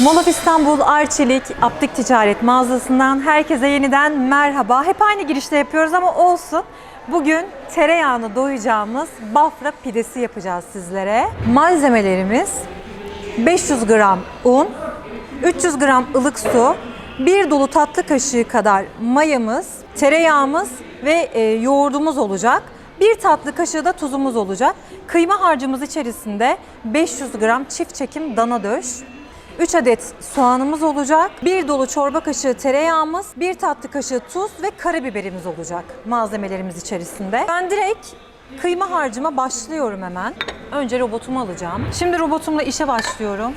Molaf İstanbul Arçelik Aptik Ticaret Mağazası'ndan herkese yeniden merhaba. Hep aynı girişte yapıyoruz ama olsun. Bugün tereyağını doyacağımız Bafra pidesi yapacağız sizlere. Malzemelerimiz 500 gram un, 300 gram ılık su, bir dolu tatlı kaşığı kadar mayamız, tereyağımız ve e, yoğurdumuz olacak. Bir tatlı kaşığı da tuzumuz olacak. Kıyma harcımız içerisinde 500 gram çift çekim dana döş, 3 adet soğanımız olacak. Bir dolu çorba kaşığı tereyağımız, bir tatlı kaşığı tuz ve karabiberimiz olacak malzemelerimiz içerisinde. Ben direkt kıyma harcıma başlıyorum hemen. Önce robotumu alacağım. Şimdi robotumla işe başlıyorum.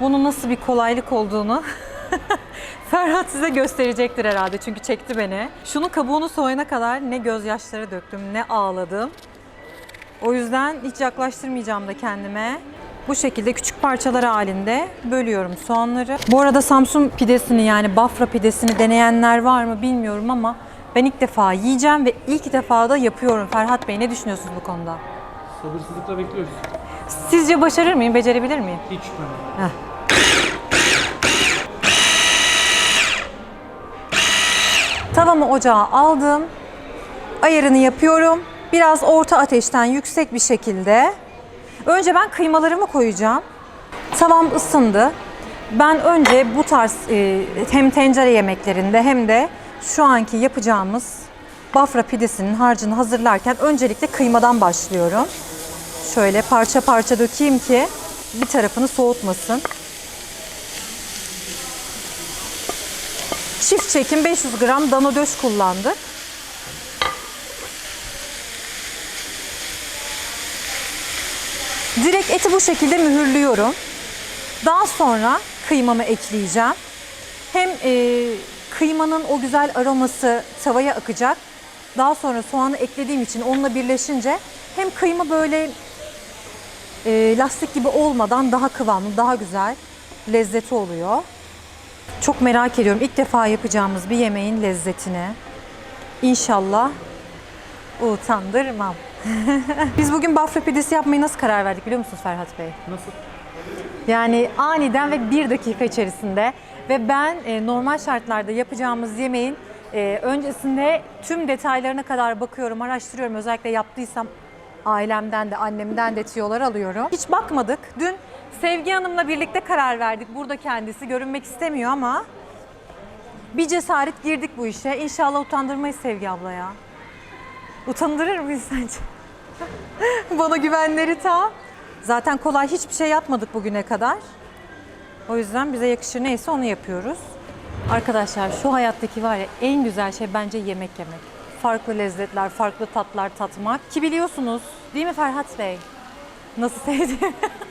Bunun nasıl bir kolaylık olduğunu Ferhat size gösterecektir herhalde çünkü çekti beni. Şunu kabuğunu soyana kadar ne gözyaşları döktüm ne ağladım. O yüzden hiç yaklaştırmayacağım da kendime. Bu şekilde küçük parçalar halinde bölüyorum soğanları. Bu arada Samsun pidesini yani Bafra pidesini deneyenler var mı bilmiyorum ama ben ilk defa yiyeceğim ve ilk defa da yapıyorum. Ferhat Bey ne düşünüyorsunuz bu konuda? Sabırsızlıkla bekliyoruz. Sizce başarır mıyım, becerebilir miyim? Hiç şüphem yok. Tavamı ocağa aldım. Ayarını yapıyorum. Biraz orta ateşten yüksek bir şekilde. Önce ben kıymalarımı koyacağım. Tavam ısındı. Ben önce bu tarz e, hem tencere yemeklerinde hem de şu anki yapacağımız Bafra pidesinin harcını hazırlarken öncelikle kıymadan başlıyorum. Şöyle parça parça dökeyim ki bir tarafını soğutmasın. Çift çekim 500 gram dana döş kullandık. Direkt eti bu şekilde mühürlüyorum. Daha sonra kıymamı ekleyeceğim. Hem e, kıymanın o güzel aroması tavaya akacak. Daha sonra soğanı eklediğim için onunla birleşince hem kıyma böyle e, lastik gibi olmadan daha kıvamlı, daha güzel lezzeti oluyor. Çok merak ediyorum. İlk defa yapacağımız bir yemeğin lezzetini. İnşallah utandırmam. Biz bugün Bafra pidesi yapmayı nasıl karar verdik biliyor musunuz Ferhat Bey? Nasıl? Yani aniden ve bir dakika içerisinde ve ben e, normal şartlarda yapacağımız yemeğin e, öncesinde tüm detaylarına kadar bakıyorum, araştırıyorum. Özellikle yaptıysam ailemden de annemden de tiyolar alıyorum. Hiç bakmadık. Dün Sevgi Hanım'la birlikte karar verdik. Burada kendisi görünmek istemiyor ama bir cesaret girdik bu işe. İnşallah utandırmayız Sevgi abla ya. Utandırır mıyız sence? Bana güvenleri tam. Zaten kolay hiçbir şey yapmadık bugüne kadar. O yüzden bize yakışır neyse onu yapıyoruz. Arkadaşlar şu hayattaki var ya en güzel şey bence yemek yemek. Farklı lezzetler, farklı tatlar tatmak. Ki biliyorsunuz değil mi Ferhat Bey? Nasıl sevdiğimi.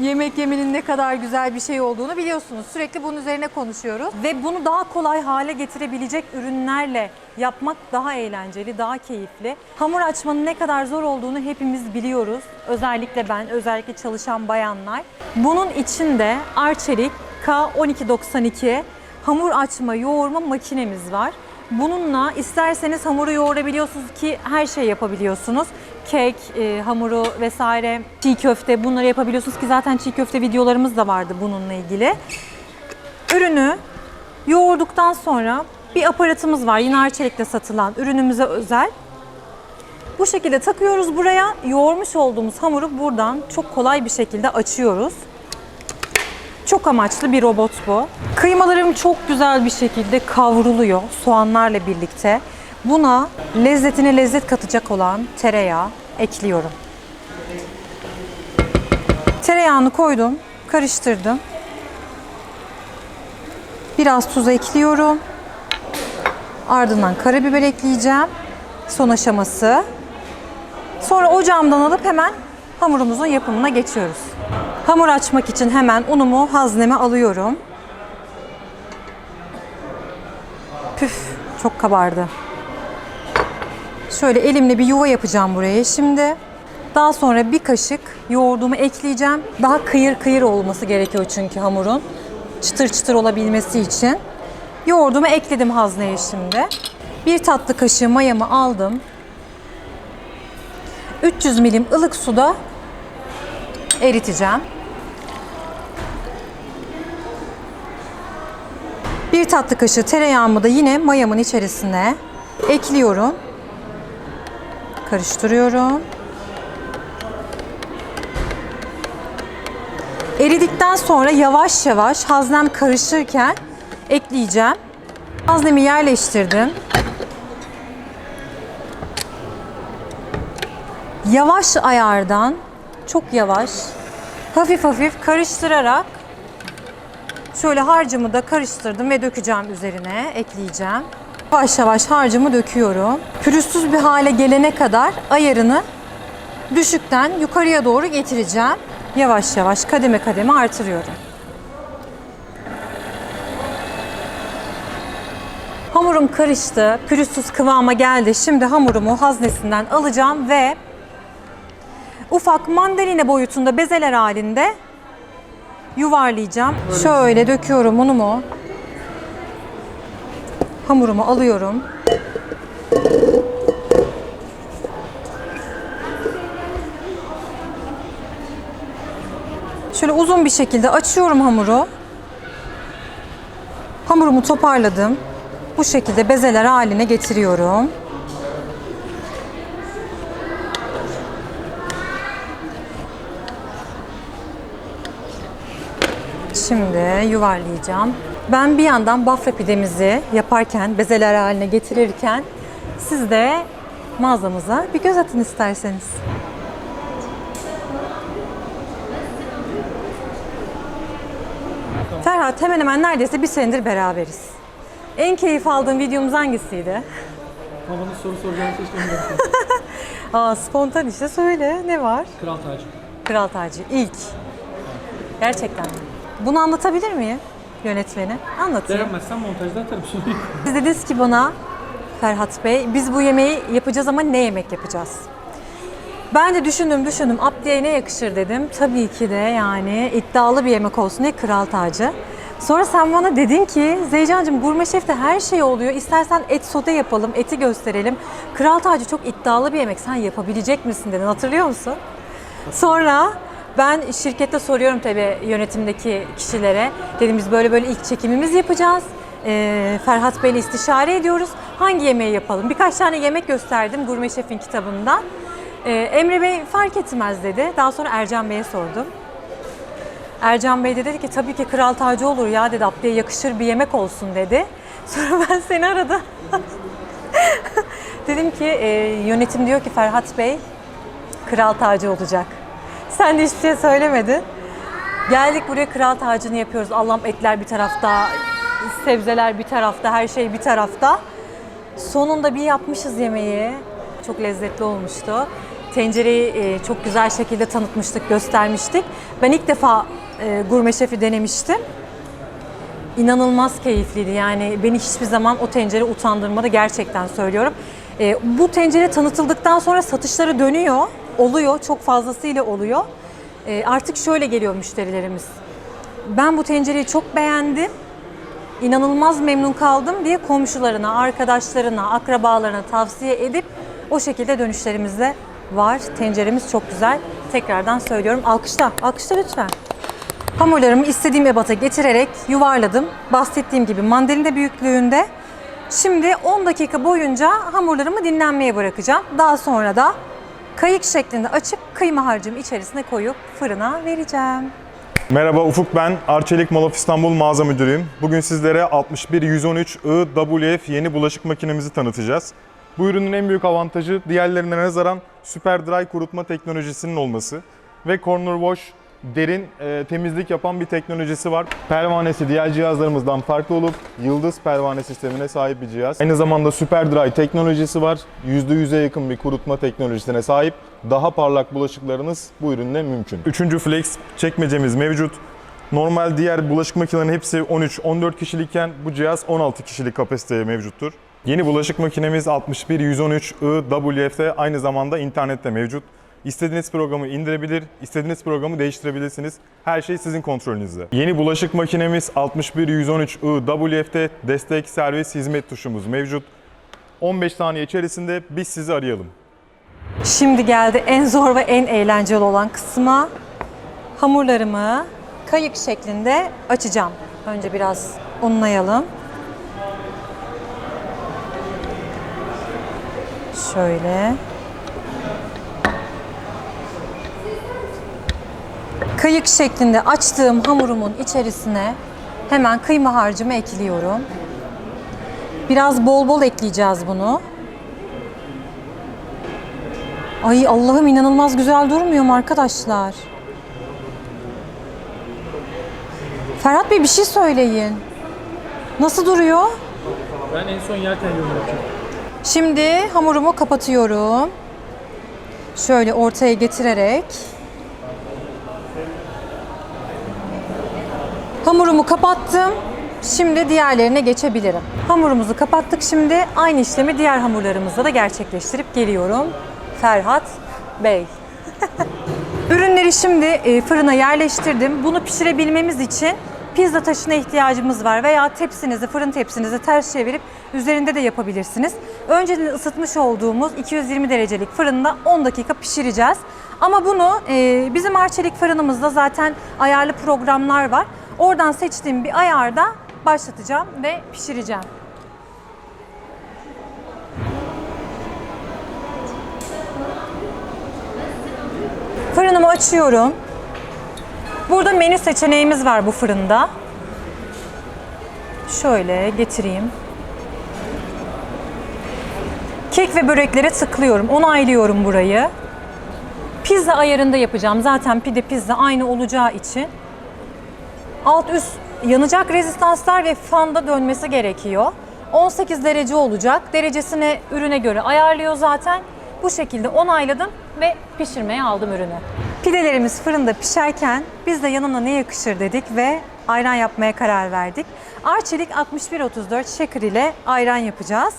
Yemek yemenin ne kadar güzel bir şey olduğunu biliyorsunuz. Sürekli bunun üzerine konuşuyoruz. Ve bunu daha kolay hale getirebilecek ürünlerle yapmak daha eğlenceli, daha keyifli. Hamur açmanın ne kadar zor olduğunu hepimiz biliyoruz. Özellikle ben, özellikle çalışan bayanlar. Bunun içinde Arçelik K1292 hamur açma, yoğurma makinemiz var. Bununla isterseniz hamuru yoğurabiliyorsunuz ki her şey yapabiliyorsunuz. Kek, e, hamuru vesaire, çiğ köfte bunları yapabiliyorsunuz ki zaten çiğ köfte videolarımız da vardı bununla ilgili. Ürünü yoğurduktan sonra bir aparatımız var. Yine Arçelik'te satılan ürünümüze özel. Bu şekilde takıyoruz buraya. Yoğurmuş olduğumuz hamuru buradan çok kolay bir şekilde açıyoruz. Çok amaçlı bir robot bu. Kıymalarım çok güzel bir şekilde kavruluyor soğanlarla birlikte. Buna lezzetine lezzet katacak olan tereyağı ekliyorum. Tereyağını koydum, karıştırdım. Biraz tuz ekliyorum. Ardından karabiber ekleyeceğim. Son aşaması. Sonra ocağımdan alıp hemen hamurumuzun yapımına geçiyoruz. Hamur açmak için hemen unumu hazneme alıyorum. Püf, çok kabardı. Şöyle elimle bir yuva yapacağım buraya şimdi. Daha sonra bir kaşık yoğurdumu ekleyeceğim. Daha kıyır kıyır olması gerekiyor çünkü hamurun. Çıtır çıtır olabilmesi için. Yoğurdumu ekledim hazneye şimdi. Bir tatlı kaşığı mayamı aldım. 300 milim ılık suda eriteceğim. Bir tatlı kaşığı tereyağımı da yine mayamın içerisine ekliyorum. Karıştırıyorum. Eridikten sonra yavaş yavaş haznem karışırken ekleyeceğim. Haznemi yerleştirdim. Yavaş ayardan, çok yavaş, hafif hafif karıştırarak şöyle harcımı da karıştırdım ve dökeceğim üzerine, ekleyeceğim. Yavaş yavaş harcımı döküyorum. Pürüzsüz bir hale gelene kadar ayarını düşükten yukarıya doğru getireceğim. Yavaş yavaş kademe kademe artırıyorum. Hamurum karıştı, pürüzsüz kıvama geldi. Şimdi hamurumu haznesinden alacağım ve ufak mandalina boyutunda bezeler halinde yuvarlayacağım. Şöyle döküyorum unumu. Hamurumu alıyorum. Şöyle uzun bir şekilde açıyorum hamuru. Hamurumu toparladım. Bu şekilde bezeler haline getiriyorum. Şimdi yuvarlayacağım. Ben bir yandan bafra pidemizi yaparken, bezeler haline getirirken siz de mağazamıza bir göz atın isterseniz. Ferhat hemen hemen neredeyse bir senedir beraberiz. En keyif aldığın videomuz hangisiydi? Ama bana soru soracağını yapsaydım. Aa spontan işte söyle ne var? Kral tacı. Kral tacı ilk. Gerçekten. Bunu anlatabilir miyim yönetmeni? Anlatayım. Beğenmezsen montajda atarım şimdi. Siz dediniz ki bana Ferhat Bey biz bu yemeği yapacağız ama ne yemek yapacağız? Ben de düşündüm düşündüm Abdi'ye ne yakışır dedim. Tabii ki de yani iddialı bir yemek olsun diye kral tacı. Sonra sen bana dedin ki Zeycan'cığım gurme şefte her şey oluyor. İstersen et sote yapalım, eti gösterelim. Kral tacı çok iddialı bir yemek. Sen yapabilecek misin dedin. Hatırlıyor musun? Sonra ben şirkette soruyorum tabii yönetimdeki kişilere. Dedim biz böyle böyle ilk çekimimiz yapacağız. Ee, Ferhat Bey'le istişare ediyoruz. Hangi yemeği yapalım? Birkaç tane yemek gösterdim Gurme Şef'in kitabından. Ee, Emre Bey fark etmez dedi. Daha sonra Ercan Bey'e sordum. Ercan Bey de dedi ki tabii ki kral tacı olur ya dedi. Abdi'ye yakışır bir yemek olsun dedi. Sonra ben seni aradım. Dedim ki e, yönetim diyor ki Ferhat Bey kral tacı olacak. Sen de hiçbir şey söylemedin. Geldik buraya kral tacını yapıyoruz. Allah'ım etler bir tarafta, sebzeler bir tarafta, her şey bir tarafta. Sonunda bir yapmışız yemeği. Çok lezzetli olmuştu. Tencereyi e, çok güzel şekilde tanıtmıştık, göstermiştik. Ben ilk defa e, gurme şefi denemiştim. İnanılmaz keyifliydi. Yani beni hiçbir zaman o tencere utandırmadı gerçekten söylüyorum. E, bu tencere tanıtıldıktan sonra satışları dönüyor, oluyor, çok fazlasıyla oluyor. E, artık şöyle geliyor müşterilerimiz. Ben bu tencereyi çok beğendim, inanılmaz memnun kaldım diye komşularına, arkadaşlarına, akrabalarına tavsiye edip o şekilde dönüşlerimiz de var. Tenceremiz çok güzel. Tekrardan söylüyorum. Alkışla, alkışla lütfen. Hamurlarımı istediğim ebata getirerek yuvarladım. Bahsettiğim gibi mandalina büyüklüğünde. Şimdi 10 dakika boyunca hamurlarımı dinlenmeye bırakacağım. Daha sonra da kayık şeklinde açıp kıyma harcımı içerisine koyup fırına vereceğim. Merhaba Ufuk ben. Arçelik Mall of İstanbul mağaza müdürüyüm. Bugün sizlere 61113 IWF yeni bulaşık makinemizi tanıtacağız. Bu ürünün en büyük avantajı diğerlerine nazaran Super Dry kurutma teknolojisinin olması ve Corner Wash derin e, temizlik yapan bir teknolojisi var. Pervanesi diğer cihazlarımızdan farklı olup yıldız pervane sistemine sahip bir cihaz. Aynı zamanda Super Dry teknolojisi var. %100'e yakın bir kurutma teknolojisine sahip. Daha parlak bulaşıklarınız bu ürünle mümkün. Üçüncü flex çekmecemiz mevcut. Normal diğer bulaşık makinelerinin hepsi 13-14 kişilikken bu cihaz 16 kişilik kapasiteye mevcuttur. Yeni bulaşık makinemiz 61113 IWF'de aynı zamanda internette mevcut. İstediğiniz programı indirebilir, istediğiniz programı değiştirebilirsiniz. Her şey sizin kontrolünüzde. Yeni bulaşık makinemiz 6113IWF'de destek servis hizmet tuşumuz mevcut. 15 saniye içerisinde biz sizi arayalım. Şimdi geldi en zor ve en eğlenceli olan kısma. Hamurlarımı kayık şeklinde açacağım. Önce biraz unlayalım. Şöyle. Kayık şeklinde açtığım hamurumun içerisine hemen kıyma harcımı ekliyorum. Biraz bol bol ekleyeceğiz bunu. Ay Allah'ım inanılmaz güzel durmuyor mu arkadaşlar? Ferhat Bey bir şey söyleyin. Nasıl duruyor? Ben en son yerken yorum yapacağım. Şimdi hamurumu kapatıyorum. Şöyle ortaya getirerek. Hamurumu kapattım. Şimdi diğerlerine geçebilirim. Hamurumuzu kapattık şimdi. Aynı işlemi diğer hamurlarımızda da gerçekleştirip geliyorum. Ferhat Bey. Ürünleri şimdi e, fırına yerleştirdim. Bunu pişirebilmemiz için pizza taşına ihtiyacımız var veya tepsinizi, fırın tepsinizi ters çevirip üzerinde de yapabilirsiniz. Önceden ısıtmış olduğumuz 220 derecelik fırında 10 dakika pişireceğiz. Ama bunu e, bizim Arçelik fırınımızda zaten ayarlı programlar var. Oradan seçtiğim bir ayarda başlatacağım ve pişireceğim. Fırınımı açıyorum. Burada menü seçeneğimiz var bu fırında. Şöyle getireyim. Kek ve böreklere tıklıyorum. Onaylıyorum burayı. Pizza ayarında yapacağım. Zaten pide pizza aynı olacağı için. Alt üst yanacak rezistanslar ve fanda dönmesi gerekiyor. 18 derece olacak. Derecesini ürüne göre ayarlıyor zaten. Bu şekilde onayladım ve pişirmeye aldım ürünü. Pidelerimiz fırında pişerken biz de yanına ne yakışır dedik ve ayran yapmaya karar verdik. Arçelik 6134 shaker ile ayran yapacağız.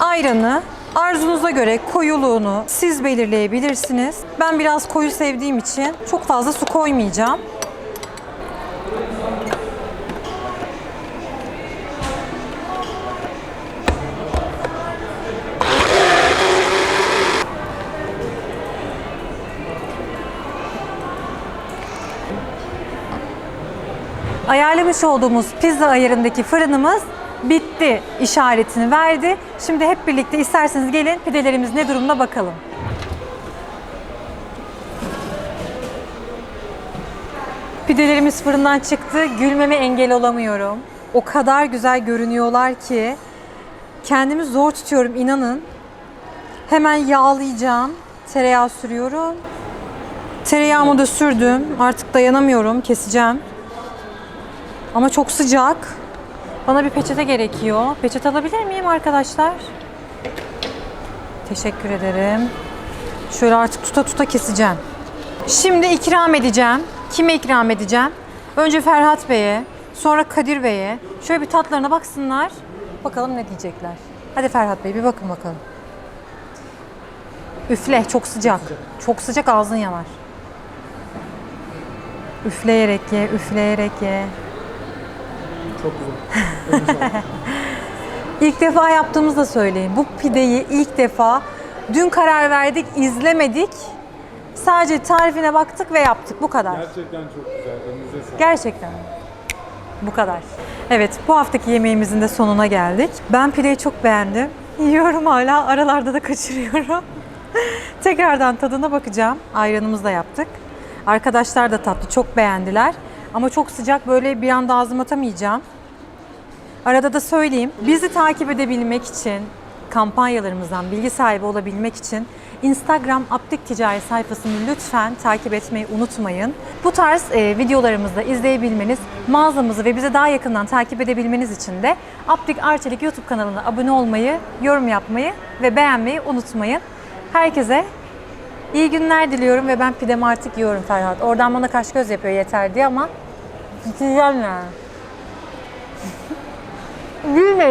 Ayranı arzunuza göre koyuluğunu siz belirleyebilirsiniz. Ben biraz koyu sevdiğim için çok fazla su koymayacağım. Ayarlamış olduğumuz pizza ayarındaki fırınımız bitti işaretini verdi. Şimdi hep birlikte isterseniz gelin pidelerimiz ne durumda bakalım. Pidelerimiz fırından çıktı. Gülmeme engel olamıyorum. O kadar güzel görünüyorlar ki kendimi zor tutuyorum inanın. Hemen yağlayacağım. Tereyağı sürüyorum. Tereyağımı da sürdüm. Artık dayanamıyorum. Keseceğim. Ama çok sıcak. Bana bir peçete gerekiyor. Peçete alabilir miyim arkadaşlar? Teşekkür ederim. Şöyle artık tuta tuta keseceğim. Şimdi ikram edeceğim. Kime ikram edeceğim? Önce Ferhat Bey'e, sonra Kadir Bey'e. Şöyle bir tatlarına baksınlar. Bakalım ne diyecekler. Hadi Ferhat Bey bir bakın bakalım. Üfle, çok sıcak. Çok sıcak ağzın yanar. Üfleyerek ye, üfleyerek ye. Çok güzel. İlk defa yaptığımızda söyleyeyim. Bu pideyi ilk defa dün karar verdik, izlemedik. Sadece tarifine baktık ve yaptık. Bu kadar. Gerçekten çok güzel. Elinize sağlık. Gerçekten. Bu kadar. Evet, bu haftaki yemeğimizin de sonuna geldik. Ben pideyi çok beğendim. Yiyorum hala, aralarda da kaçırıyorum. Tekrardan tadına bakacağım. Ayranımızı da yaptık. Arkadaşlar da tatlı, çok beğendiler. Ama çok sıcak böyle bir anda ağzıma atamayacağım. Arada da söyleyeyim. Bizi takip edebilmek için, kampanyalarımızdan bilgi sahibi olabilmek için Instagram Aptik Ticaret sayfasını lütfen takip etmeyi unutmayın. Bu tarz e, videolarımızı da izleyebilmeniz, mağazamızı ve bize daha yakından takip edebilmeniz için de Aptik Arçelik YouTube kanalına abone olmayı, yorum yapmayı ve beğenmeyi unutmayın. Herkese iyi günler diliyorum ve ben pidemi artık yiyorum Ferhat. Oradan bana kaş göz yapıyor yeter diye ama güzel yani. Gülme